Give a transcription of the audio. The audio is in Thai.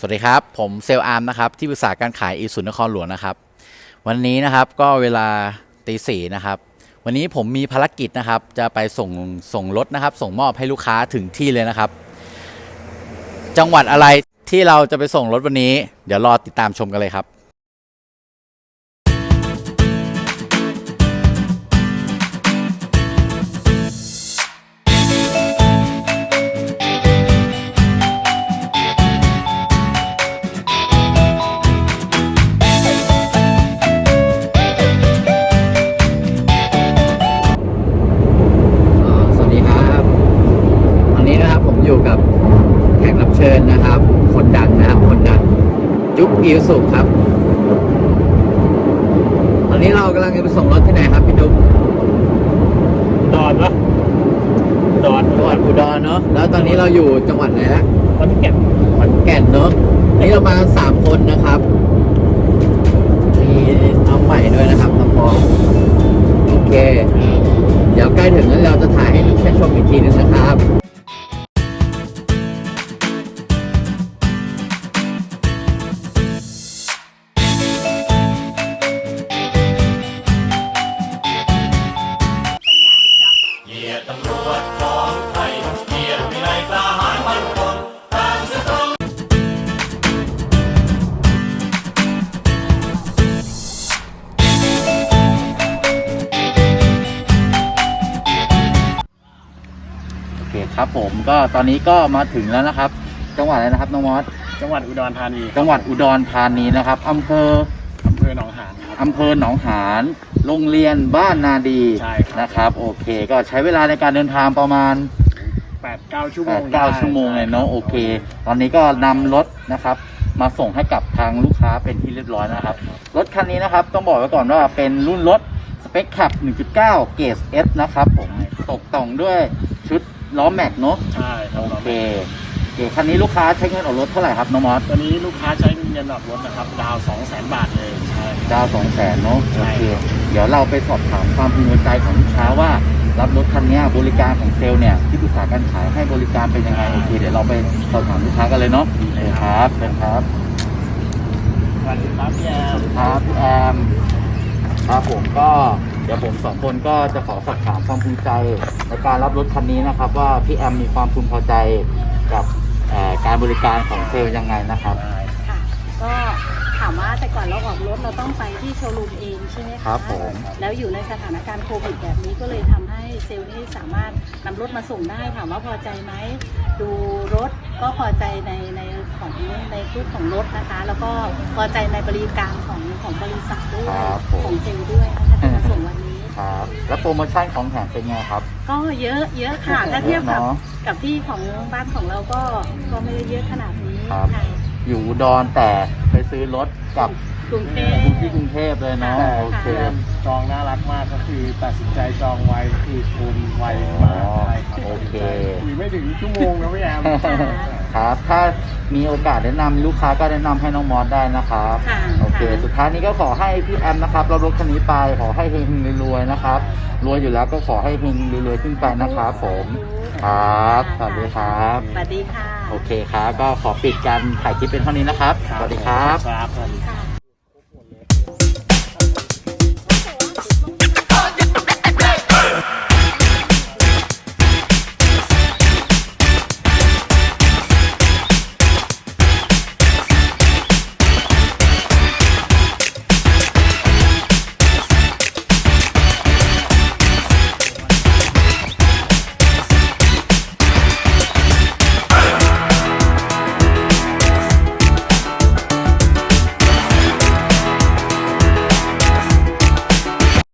สวัสดีครับ ผมเซลอาร์มนะครับ ที่ปรึกษาการขายอีสุนนครหลวงนะครับ วันนี้นะครับก็เวลาตีสี่นะครับ วันนี้ผมมีภารกิจนะครับ จะไปส่งส่งรถนะครับ ส่งมอบให้ลูกค้าถึงที่เลยนะครับ จังหวัดอะไรที่เราจะไปส่งรถวันนี้ เดี๋ยวรอติดตามชมกันเลยครับ อยู่กับแขกรับเชิญนะครับ คนดังนะครับคนดังจุ๊บอิวสุครับ ตอนนี้เรากำลังจะไปส่งรถที่ไหนครับพี่จุ๊บดอนปะดอนจังหวัดอุดรเนาะแล้วตอนนี้เราอยู่จังหวัดไหนละขอนแก่นขอนแก่นเนาะนี่เรามากันสามคนนะครับมีน้องใหม่ด้วยนะครับน้องปอโอเค เดี๋ยวใกล้ถึงแล้วเราจะถ่ายให้ดูแค่ชมอีกทีนึงนะครับ คครับผมก็ตอนนี้ก็มาถึงแล้วนะครับ จังหวัดอะไรนะครับน้องมอสจังหวัดอุดรธานีครับจังหวัดอุดรธานีนะครับอำเภออำเภอหนองหานครับ อำเภอหนองหานโรงเรียนบ้านนาดีใช่ครับ นะครับโอเค ก็ใช้เวลาในการเดินทางประมาณ แปดเก้าชั่วโมง8 9ชั่วโมงเลยเนาะโอเค ตอนนี้ก็นำรถนะครับ มาส่งให้กับทางลูกค้าเป็นที่เรียบร้อยนะครับ รถคันนี้นะครับต้องบอกไว้ก่อนว่าเป็นรุ่นรถสเปคขับ 1.9 เกรด S นะครับผมตกแต่งด้วยชุด ล้อแม็กเนาะใช่ครับโอเคโอเคคันนี้ลูกค้าใช้เงินออกรถเท่าไหร่ครับน้องมอสตอนนี้ลูกค้าใช้เงินออกรถนะครับ ดาวสองแสนบาทเลยใช่ดาวสองแสนเนาะใช่โอเคเดี๋ยวเราไปสอบถามความพึงพอใจของลูกค้าว่า รับรถคันเนี้ยบริการของเซลล์เนี่ยที่ปรึกษาการขายให้บริการเป็นยังไงโอเคเดี๋ยวเราไปสอบถามลูกค้ากันเลยเนาะโอเคครับเป็นครับสวัสดีครับพี่แอมครับพี่แอมครับผมก็ เดี๋ยวผมสองคนก็จะขอสอบถามความภูมิใจในการรับรถคันนี้นะครับ ว่าพี่แอมมีความพึงพอใจกับเอ่อการบริการของเซลล์ยังไงนะครับ ค่ะ ก็ถามว่าแต่ก่อนเราออกรถเราต้องไปที่โชว์รูมเองใช่ไหมคะครับผม แล้วอยู่ในสถานการณ์โควิดแบบนี้ก็เลยทำให้เซลล์นี่สามารถนำรถมาส่งได้ถามว่าพอใจไหมดูรถก็พอใจในในของในชุดของรถนะคะ แล้วก็พอใจในบริการของของบริษัทด้วยครับผม ของเซลล์ด้วยนะคะที่มาส่งวันนี้ ครับ แล้วโปรโมชั่นของแถมเป็นไงครับ ก็เยอะเยอะค่ะ ถ้าเทียบกับเนอะ กับที่ของบ้านของเราก็ก็ไม่ได้เยอะขนาดนี้ครับ ค่ะอยู่อุดอนแต่ไปซื้อรถกับกรุงเทพ คุณที่กรุงเทพเลยเนาะค่ะโอเคพี่แอมจองน่ารักมากก็คือตัดสินใจจองไวคือคุณไวมากอ๋อใช่ครับโอเค คุยไม่ถึงชั่วโมงนะพี่แอมครับ ถ้ามีโอกาสแนะนำลูกค้าก็แนะนำให้น้องมอสได้นะครับค่ะ โอ เคค่ะสุดท้ายนี้ก็ขอให้พี่แอมนะครับรับรถคันนี้ไปขอให้เฮงๆรวยๆนะครับ รวยอยู่แล้วก็ขอให้เฮงรวยๆขึ้นไปนะครับผมครับสวัสดีครับสวัสดีค่ะ โอเคครับ ก็ขอปิดการถ่ายคลิปเป็นเท่านี้นะครับ สวัสดีครับ ครับสวัสดีค่ะ